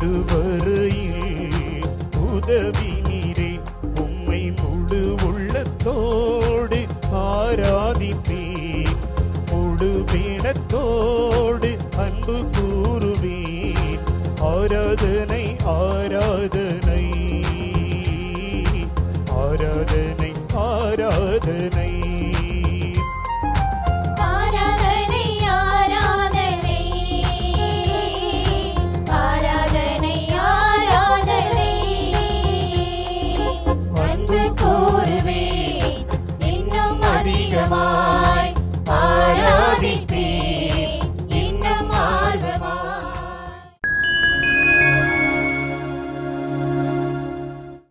நெடுவரையில் உதவி நீரே உம்மை முழு உள்ளத்தோடு ஆராதித்தே முழு பீடத்தோடு அன்பு கூறுவீர். ஆராதனை ஆராதனை. ஆராதனை ஆராதனை. என்று கூறுவேன். இன்னும் அதிகமாய் ஆராதிக்க